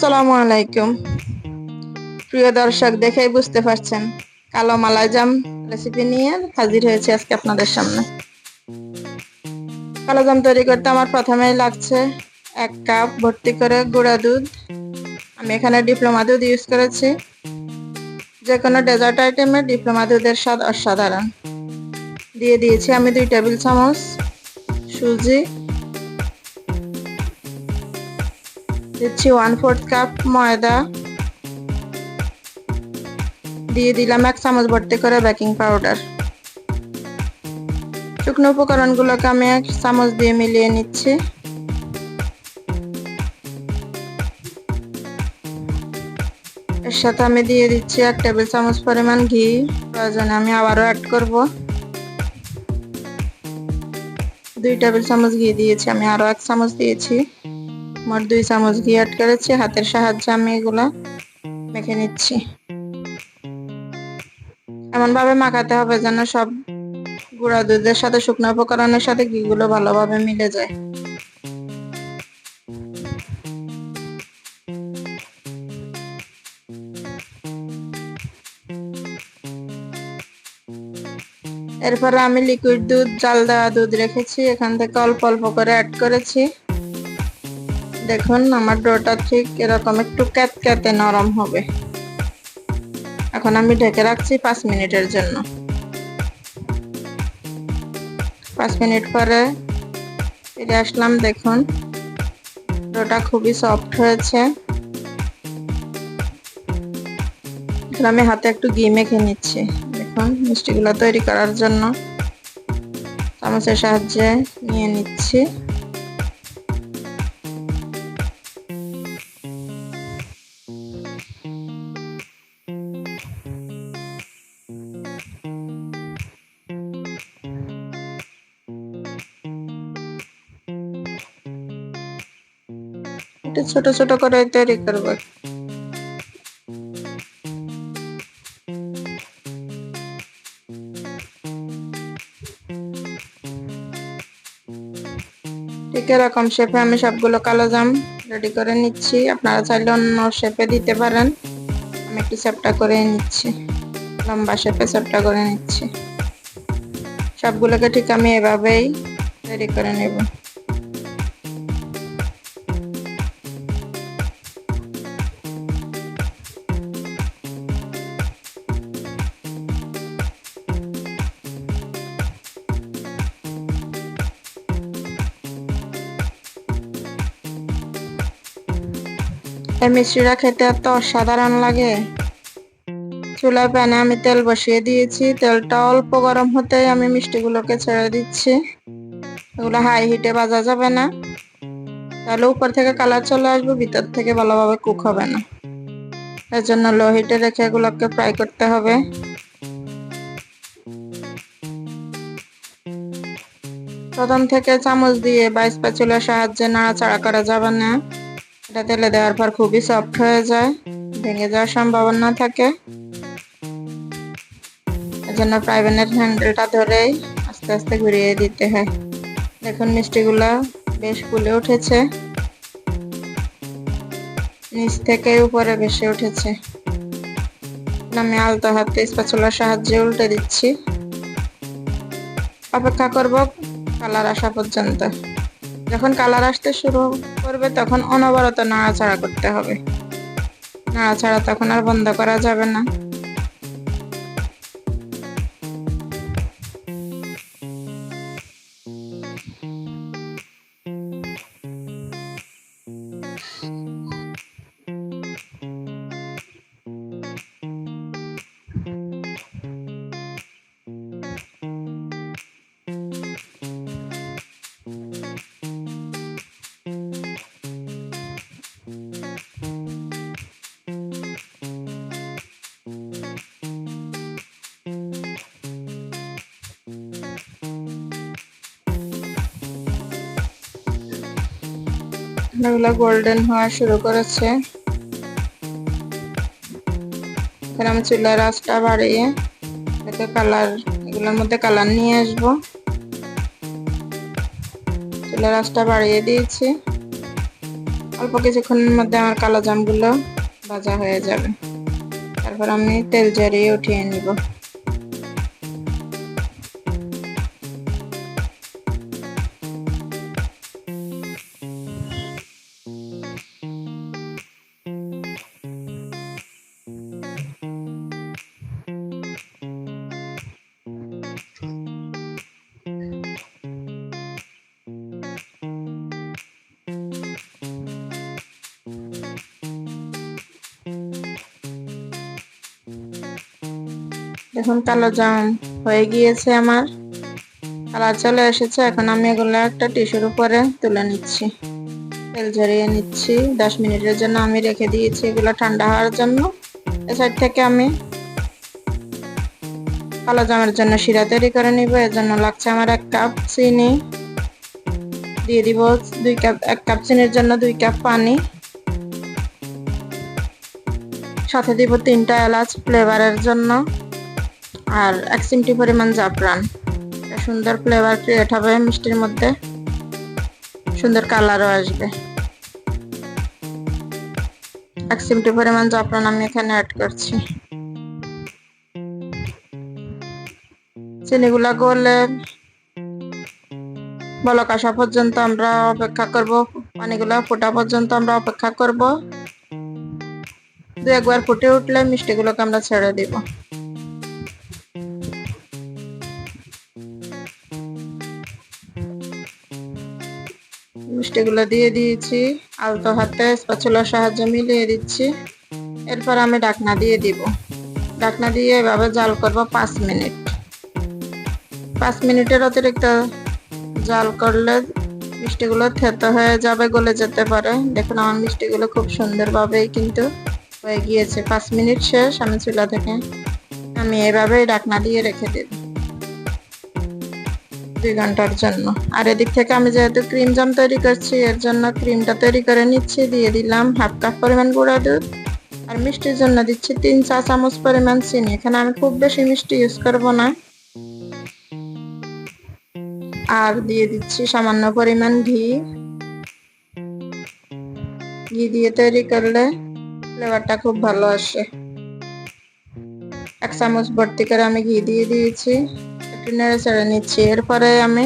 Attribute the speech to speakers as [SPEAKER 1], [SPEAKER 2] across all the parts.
[SPEAKER 1] আসসালামু আলাইকুম। প্রিয় দর্শক, দেখেই বুঝতে পারছেন, কালো মালাইজাম রেসিপি নিয়ে হাজির হয়েছে আজকে আপনাদের সামনে। কালো জাম তৈরি করতে আমার প্রথমেই লাগছে এক কাপ ভর্তি করে গুঁড়া দুধ। আমি এখানে ডিপ্লোমা দুধ ইউজ করেছি। যে কোনো ডেজার্ট আইটেমে ডিপ্লোমা দুধের স্বাদ অসাধারণ। দিয়ে দিয়েছি আমি দুই টেবিল চামচ সুজি দিচ্ছি ওয়ান ফোর্থ কাপ ময়দা। দিয়ে দিলাম এক চামচ ভর্তি করে বেকিং পাউডার শুকনো উপকরণগুলোকে আমি এক চামচ দিয়ে মিলিয়ে নিচ্ছি। এর সাথে আমি দিয়ে দিচ্ছি এক টেবিল চামচ পরিমাণ ঘি। প্রয়োজনে আমি আবারও অ্যাড করব। দুই টেবিল চামচ ঘি দিয়েছি, আমি আরও এক চামচ দিয়েছি। মোট দুই চামচ ঘি অ্যাড করেছি, হাতের সাহায্যে আমি এগুলো মেখে নিচ্ছি। এমন ভাবে মাখাতে হবে যেন সব গুঁড়া দুধের সাথে শুকনো উপকরণের সাথে ঘিগুলো ভালোভাবে মিলে যায়। এরপরে আমি লিকুইড দুধ, জাল দেওয়া দুধ রেখেছি, এখান থেকে অল্প অল্প করে অ্যাড করেছি। দেখুন, আমার ডোটা ঠিক এরকম একটু ক্যাত ক্যাতে নরম হবে। এখন আমি ঢেকে রাখছি পাঁচ মিনিটের জন্য। পাঁচ মিনিট পরে ফিরে আসলাম, দেখুন। ডোটা খুবই সফট হয়েছে। আমি হাতে একটু ঘি মেখে নিচ্ছি। দেখুন, মিষ্টিগুলো তৈরি করার জন্য। চামচের সাহায্যে নিয়ে নিচ্ছি। একটু ছোট ছোট করে তৈরি করব। ঠিক এরকম শেপে আমি সবগুলো কালো জাম রেডি করে নিচ্ছি। আপনারা চাইলে অন্য শেপে দিতে পারেন। আমি একটু চ্যাপটা করে নিচ্ছি। লম্বা শেপে চ্যাপটা করে নিচ্ছি। সবগুলোকে ঠিক আমি এভাবেই তৈরি করে নেব। এই মিষ্টিটা খেতে এত অসাধারণ লাগে। চুলার প্যানে আমি তেল বসিয়ে দিয়েছি। তেলটা অল্প গরম হতেই আমি মিষ্টিগুলোকে ছেড়ে দিচ্ছি। এগুলো হাই হিটে ভাজা যাবে না। তাহলে উপর থেকে কালার চলে আসবে, ভিতর থেকে ভালোভাবে কুক হবে না। এর জন্য লো হিটে রেখে এগুলোকে ফ্রাই করতে হবে। প্রথম থেকে চামচ দিয়ে বাইশ পাচুলার সাহায্যে নাড়াচাড়া করা যাবে না। এটা তেলে দেওয়ার পর খুবই সফট হয়ে যায়, ভেঙে যাওয়ার সম্ভাবনা থাকে। এজন্য প্রাইভেনের হ্যান্ডেলটা ধরেই আস্তে আস্তে ঘুরিয়ে দিতে হয়। দেখুন মিষ্টিগুলো বেশ ফুলে উঠেছে। নিচ থেকে উপরে বেশি উঠেছে। আমি আলতো হাতে স্পাচুলার সাহায্যে উল্টে দিচ্ছি। অপেক্ষা করব কালার আসা পর্যন্ত। যখন কালার আসতে শুরু করবে তখন অনবরত নাড়াচাড়া করতে হবে। নাড়াচাড়া তখন আর বন্ধ করা যাবে না। এগুলো গোল্ডেন হওয়া শুরু করেছে। আমি চুলার আঁচটা বাড়িয়ে এতে কালার এগুলোর মধ্যে কালার নিয়ে আসব। চুলার আঁচটা বাড়িয়ে দিয়েছি। অল্প কিছুক্ষণের মধ্যে আমার কালো জামগুলো ভাজা হয়ে যাবে। তারপর আমি তেল জড়িয়ে উঠিয়ে নিব। দেখুন কালো জাম হয়ে গিয়েছে আমার। কালার চলে এসেছে, এখন আমি এগুলো একটা টিস্যুর উপরে তুলে নিচ্ছি। তেল ঝরিয়ে নিচ্ছি। দশ মিনিটের জন্য আমি রেখে দিয়েছি এগুলো ঠান্ডা হওয়ার জন্য। এ সাইড থেকে আমি কালো জামের জন্য শিরা তৈরি করে নিব। এর জন্য লাগছে আমার এক কাপ চিনি। দিয়ে দিব দুই কাপ, এক কাপ চিনির জন্য দুই কাপ পানি। সাথে দিব তিনটা এলাচ ফ্লেভারের জন্য। আর এক চিমটি পরিমাণ জাফরান। সুন্দর ফ্লেভার ক্রিয়েট হবে মিষ্টির মধ্যে। সুন্দর কালারও আসবে। এক চিমটি পরিমাণ জাফরান আমি এখানে অ্যাড করছি। চিনিগুলা গলে বলক আসা পর্যন্ত আমরা অপেক্ষা করব। পানিগুলা ফোটা পর্যন্ত আমরা অপেক্ষা করব। দু একবার ফুটে উঠলে মিষ্টিগুলোকে আমরা ছেড়ে দিব। মিষ্টিগুলো দিয়ে দিয়েছি। আলতো হাতে স্পাচুলার সাহায্যে মিলিয়ে দিচ্ছি। এরপর আমি ডাকনা দিয়ে দিব। ডাকনা দিয়ে এভাবে জাল করব পাঁচ মিনিট। পাঁচ মিনিটের অতিরিক্ত জাল করলে মিষ্টিগুলো থেতো হয়ে যাবে, গলে যেতে পারে। দেখুন, আমার মিষ্টিগুলো খুব সুন্দরভাবেই কিন্তু হয়ে গিয়েছে। পাঁচ মিনিট শেষ আমি চুলা থেকে আমি এভাবেই ডাকনা দিয়ে রেখে দেব। দুই ঘণ্টার জন্য। আর এদিক থেকে আমি যেহেতু ক্রিম জাম তৈরি করছি, এর জন্য ক্রিমটা তৈরি করে নিচ্ছি, দিয়ে দিলাম হাফ কাপ পরিমাণ গুঁড়া দুধ আর মিষ্টির জন্য দিচ্ছি তিন চা চামচ পরিমাণ চিনি। এখানে আমি খুব বেশি মিষ্টি ইউজ করব না। আর দিয়ে দিচ্ছি সামান্য পরিমাণ ঘি। ঘি দিয়ে তৈরি করলে ফ্লেভারটা খুব ভালো আসে। এক চামচ ভর্তি করে আমি ঘি দিয়ে দিয়েছি। একটু নেড়ে চেড়ে নিচ্ছি। এরপরে আমি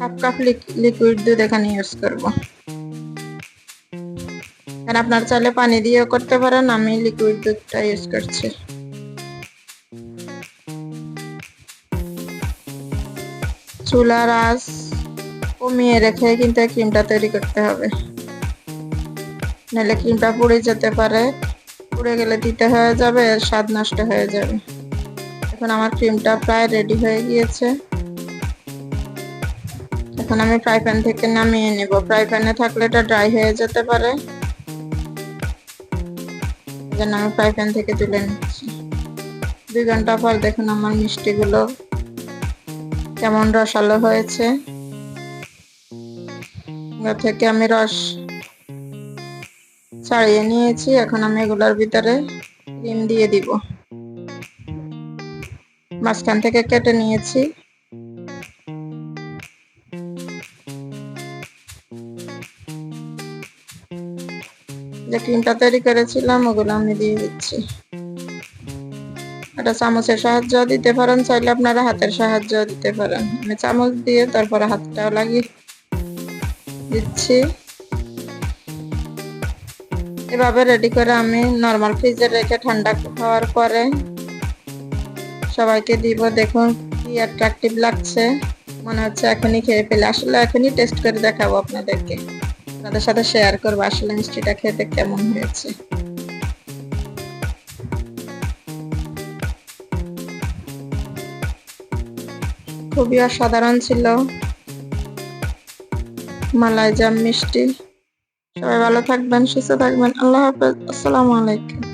[SPEAKER 1] হাফ কাপ লিকুইড দুধ এখানে ইউজ করব। আর আপনার চাইলে পানি দিয়েও করতে পারেন, আমি লিকুইড দুধটা ইউজ করছি। চুলার আঁচ কমিয়ে রেখে কিন্তু ক্রিমটা তৈরি করতে হবে। নাহলে ক্রিমটা পুড়ে যেতে পারে। পুড়ে গেলে দিতে হয়ে যাবে, স্বাদ নষ্ট হয়ে যাবে। এখন আমার ক্রিমটা প্রায় রেডি হয়ে গিয়েছে। এখন আমি ফ্রাই প্যান থেকে নামিয়ে নেব। ফ্রাই প্যানে থাকলে এটা ড্রাই হয়ে যেতে পারে। যেন আমি ফ্রাই প্যান থেকে তুলে নিচ্ছি। দুই ঘণ্টা পর দেখুন আমার মিষ্টিগুলো কেমন রসালো হয়েছে। থেকে আমি রস ছাড়িয়ে নিয়েছি। এখন আমি এগুলোর ভিতরে ক্রিম দিয়ে দিব। মাঝখান থেকে কেটে নিয়েছি। যে ক্রিমটা তৈরি করেছিলাম, ওগুলো আমি দিয়ে দিচ্ছি। একটা চামচের সাহায্য দিতে পারেন, চাইলে আপনারা হাতের সাহায্য দিতে পারেন। আমি চামচ দিয়ে তারপরে হাতটাও লাগিয়ে দিচ্ছি। এভাবে রেডি করে আমি নর্মাল ফ্রিজে রেখে ঠান্ডা হওয়ার পরে সবাইকে দিব, দেখুন কি অ্যাট্রাকটিভ লাগছে। মনে হচ্ছে এখনই খেয়ে ফেলে। আসলে এখনই টেস্ট করে দেখাবো আপনাদেরকে। আপনাদের সাথে শেয়ার করব আসলে মিষ্টিটা খেতে কেমন হয়েছে। খুবই অসাধারণ ছিল। মালাইজাম মিষ্টি। সবাই ভালো থাকবেন, সুস্থ থাকবেন। আল্লাহ হাফেজ। আসসালামু আলাইকুম।